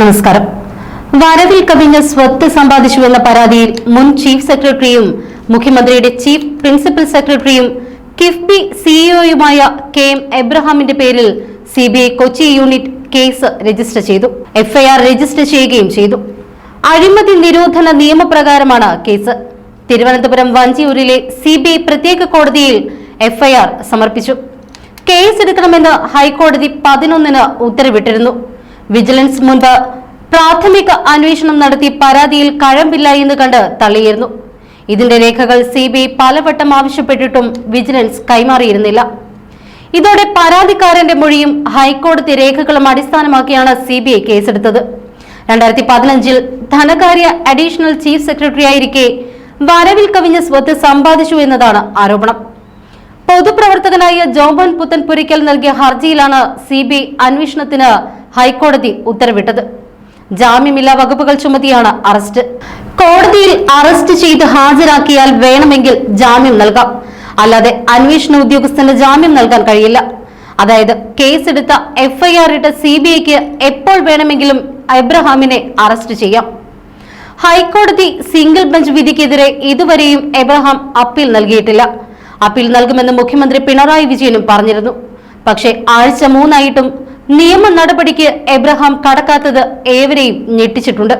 നമസ്കാരം. വരവിൽ കവിഞ്ഞ സ്വത്ത് സമ്പാദിച്ചുവെന്ന പരാതിയിൽ മുൻ ചീഫ് സെക്രട്ടറിയും മുഖ്യമന്ത്രിയുടെ ചീഫ് പ്രിൻസിപ്പൽ സെക്രട്ടറിയും കിഫ്ബി സിഇഒയുമായ കെ എം എബ്രഹാമിന്റെ പേരിൽ CBI Kochi unit case register ചെയ്തു. എഫ്ഐആർ രജിസ്റ്റർ ചെയ്യുകയും ചെയ്തു. അഴിമതി നിരോധന നിയമപ്രകാരമാണ് കേസ്. തിരുവനന്തപുരം വഞ്ചിയൂരിലെ സിബിഐ പ്രത്യേക കോടതിയിൽ എഫ്ഐആർ സമർപ്പിച്ചു. കേസ് കേസെടുക്കണമെന്ന് ഹൈക്കോടതി പതിനൊന്നിന് ഉത്തരവിട്ടിരുന്നു. വിജിലൻസ് മുൻപ് പ്രാഥമിക അന്വേഷണം നടത്തി പരാതിയിൽ കഴമ്പില്ല എന്ന് കണ്ട് തള്ളിയിരുന്നു. ഇതിന്റെ രേഖകൾ സി ബി ഐ പലവട്ടം ആവശ്യപ്പെട്ടിട്ടും വിജിലൻസ് കൈമാറിയിരുന്നില്ല. ഇതോടെ പരാതിക്കാരന്റെ മൊഴിയും ഹൈക്കോടതി രേഖകളും അടിസ്ഥാനമാക്കിയാണ് സി ബി ഐ കേസെടുത്തത്. രണ്ടായിരത്തി പതിനഞ്ചിൽ ധനകാര്യ അഡീഷണൽ ചീഫ് സെക്രട്ടറി ആയിരിക്കെ വരവിൽ കവിഞ്ഞ സ്വത്ത് സമ്പാദിച്ചു എന്നതാണ് ആരോപണം. പൊതുപ്രവർത്തകനായ ജോബൻ പുത്തൻപുരിക്കൽ നൽകിയ ഹർജിയിലാണ് സി ബി ഐ അന്വേഷണത്തിന് ഹൈക്കോടതി ഉത്തരവിട്ടത്. ജാമ്യമില്ലാ വകുപ്പുകൾ ചുമത്തിയാണ് അറസ്റ്റ്. കോടതിയിൽ അറസ്റ്റ് ചെയ്ത് ഹാജരാക്കിയാൽ വേണമെങ്കിൽ ജാമ്യം നൽകാം. അല്ലാതെ അന്വേഷണ ഉദ്യോഗസ്ഥന് ജാമ്യം നൽകാൻ കഴിയില്ല. അതായത് കേസെടുത്ത എഫ്ഐആർ ഇട്ട സി ബി ഐക്ക് എപ്പോൾ വേണമെങ്കിലും എബ്രഹാമിനെ അറസ്റ്റ് ചെയ്യാം. ഹൈക്കോടതി സിംഗിൾ ബെഞ്ച് വിധിക്കെതിരെ ഇതുവരെയും എബ്രഹാം അപ്പീൽ നൽകിയിട്ടില്ല. അപ്പീൽ നൽകുമെന്ന് മുഖ്യമന്ത്രി പിണറായി വിജയനും പറഞ്ഞിരുന്നു. പക്ഷേ ആഴ്ച മൂന്നായിട്ടും നിയമ നടപടിക്ക് എബ്രഹാം കടക്കാത്തത് ഏവരെയും ഞെട്ടിച്ചിട്ടുണ്ട്.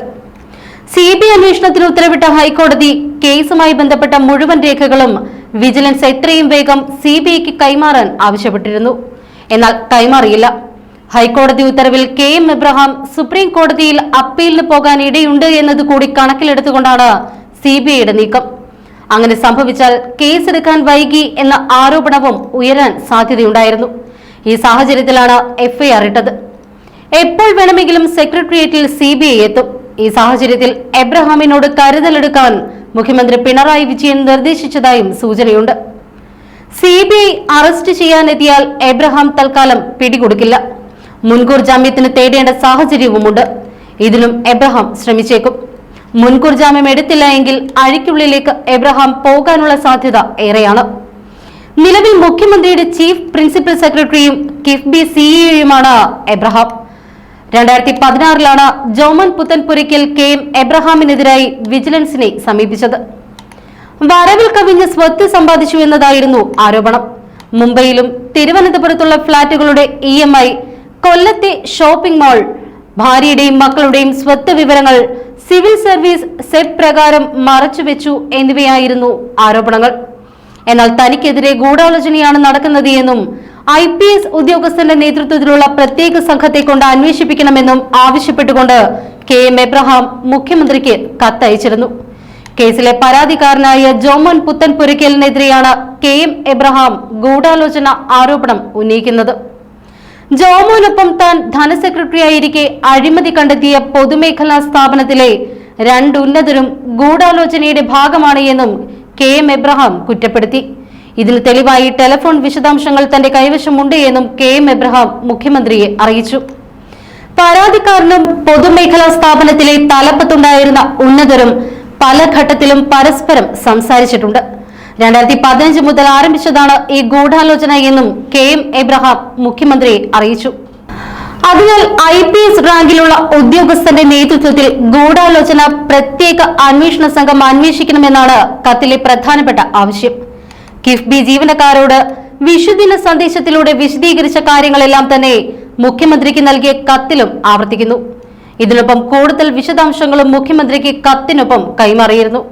സി ബി അന്വേഷണത്തിന് ഉത്തരവിട്ട ഹൈക്കോടതി കേസുമായി ബന്ധപ്പെട്ട മുഴുവൻ രേഖകളും വിജിലൻസ് എത്രയും വേഗം സി ബി ഐക്ക് കൈമാറാൻ ആവശ്യപ്പെട്ടിരുന്നു. എന്നാൽ കൈമാറിയില്ല. ഹൈക്കോടതി ഉത്തരവിൽ കെ എം എബ്രഹാം സുപ്രീം കോടതിയിൽ അപ്പീലിന് പോകാൻ ഇടയുണ്ട് എന്നത് കൂടി കണക്കിലെടുത്തുകൊണ്ടാണ് സി ബി ഐയുടെ നീക്കം. അങ്ങനെ സംഭവിച്ചാൽ കേസെടുക്കാൻ വൈകി എന്ന ആരോപണവും ഉയരാൻ സാധ്യതയുണ്ടായിരുന്നു. ഈ സാഹചര്യത്തിലാണ് എഫ്ഐആർ ഇട്ടത്. എപ്പോൾ വേണമെങ്കിലും സെക്രട്ടേറിയറ്റിൽ സി ബി ഐ എത്തും. ഈ സാഹചര്യത്തിൽ എബ്രഹാമിനോട് കരുതലെടുക്കാൻ മുഖ്യമന്ത്രി പിണറായി വിജയൻ നിർദ്ദേശിച്ചതായും സൂചനയുണ്ട്. സി ബി ഐ അറസ്റ്റ് ചെയ്യാനെത്തിയാൽ എബ്രഹാം തൽക്കാലം പിടികൊടുക്കില്ല. മുൻകൂർ ജാമ്യത്തിന് തേടേണ്ട സാഹചര്യവുമുണ്ട്. ഇതിലും എബ്രഹാം ശ്രമിച്ചേക്കും. മുൻകൂർ ജാമ്യം എടുത്തില്ല എങ്കിൽ അഴിക്കുള്ളിലേക്ക് എബ്രഹാം പോകാനുള്ള സാധ്യത ഏറെയാണ്. നിലവിൽ മുഖ്യമന്ത്രിയുടെ ചീഫ് പ്രിൻസിപ്പൽ സെക്രട്ടറിയും കിഫ്ബി സിഇഒയുമാണ് എബ്രഹാം. രണ്ടായിരത്തി പതിനാറിലാണ് ജോമൻ പുത്തൻപുരയ്ക്കൽ കെ എം എബ്രഹാമിനെതിരായി വിജിലൻസിനെ സമീപിച്ചത്. വരവിൽ കവിഞ്ഞ് സ്വത്ത് സമ്പാദിച്ചു എന്നതായിരുന്നു ആരോപണം. മുംബൈയിലും തിരുവനന്തപുരത്തുള്ള ഫ്ളാറ്റുകളുടെ ഇ എം ഐ കൊല്ലത്തെ ഷോപ്പിംഗ് മാൾ ഭാര്യയുടെയും മക്കളുടെയും സ്വത്ത് വിവരങ്ങൾ സിവിൽ സർവീസ് സെറ്റ് പ്രകാരം മറച്ചുവെച്ചു എന്നിവയായിരുന്നു ആരോപണങ്ങൾ. എന്നാൽ തനിക്കെതിരെ ഗൂഢാലോചനയാണ് നടക്കുന്നത് എന്നും ഐ പി എസ് ഉദ്യോഗസ്ഥന്റെ നേതൃത്വത്തിലുള്ള പ്രത്യേക സംഘത്തെ കൊണ്ട് അന്വേഷിപ്പിക്കണമെന്നും ആവശ്യപ്പെട്ടുകൊണ്ട് കെ എം എബ്രഹാം മുഖ്യമന്ത്രിക്ക് കത്തയച്ചിരുന്നു. കേസിലെ പരാതിക്കാരനായ ജോമോൻ പുത്തൻപുരയ്ക്കലിനെതിരെയാണ് കെ എം എബ്രഹാം ഗൂഢാലോചന ആരോപണം ഉന്നയിക്കുന്നത്. ജോമോനൊപ്പം താൻ ധനസെക്രട്ടറിയായിരിക്കെ അഴിമതി കണ്ടെത്തിയ പൊതുമേഖലാ സ്ഥാപനത്തിലെ രണ്ട് ഉന്നതരും ഗൂഢാലോചനയുടെ ഭാഗമാണ് എന്നും കെ എം എബ്രഹാം കുറ്റപ്പെടുത്തി. ഇതിൽ തെളിവായി ടെലിഫോൺ വിശദാംശങ്ങൾ തന്റെ കൈവശമുണ്ട് എന്നും കെ എം എബ്രഹാം മുഖ്യമന്ത്രിയെ അറിയിച്ചു. പരാതിക്കാരനും പൊതുമേഖലാ സ്ഥാപനത്തിലെ തലപ്പത്തുണ്ടായിരുന്ന ഉന്നതരും പല ഘട്ടത്തിലും പരസ്പരം സംസാരിച്ചിട്ടുണ്ട്. രണ്ടായിരത്തി പതിനഞ്ച് മുതൽ ആരംഭിച്ചതാണ് ഈ ഗൂഢാലോചന എന്നും കെ എം എബ്രഹാം മുഖ്യമന്ത്രിയെ അറിയിച്ചു. അതിനാൽ ഐ പി എസ് റാങ്കിലുള്ള ഉദ്യോഗസ്ഥന്റെ നേതൃത്വത്തിൽ ഗൂഢാലോചന പ്രത്യേക അന്വേഷണ സംഘം അന്വേഷിക്കണമെന്നാണ് കത്തിലെ പ്രധാനപ്പെട്ട ആവശ്യം. കിഫ്ബി ജീവനക്കാരോട് വിഷുദിന സന്ദേശത്തിലൂടെ വിശദീകരിച്ച കാര്യങ്ങളെല്ലാം തന്നെ മുഖ്യമന്ത്രിക്ക് നൽകിയ കത്തിലും ആവർത്തിക്കുന്നു. ഇതിനൊപ്പം കൂടുതൽ വിശദാംശങ്ങളും മുഖ്യമന്ത്രിക്ക് കത്തിനൊപ്പം കൈമാറിയിരുന്നു.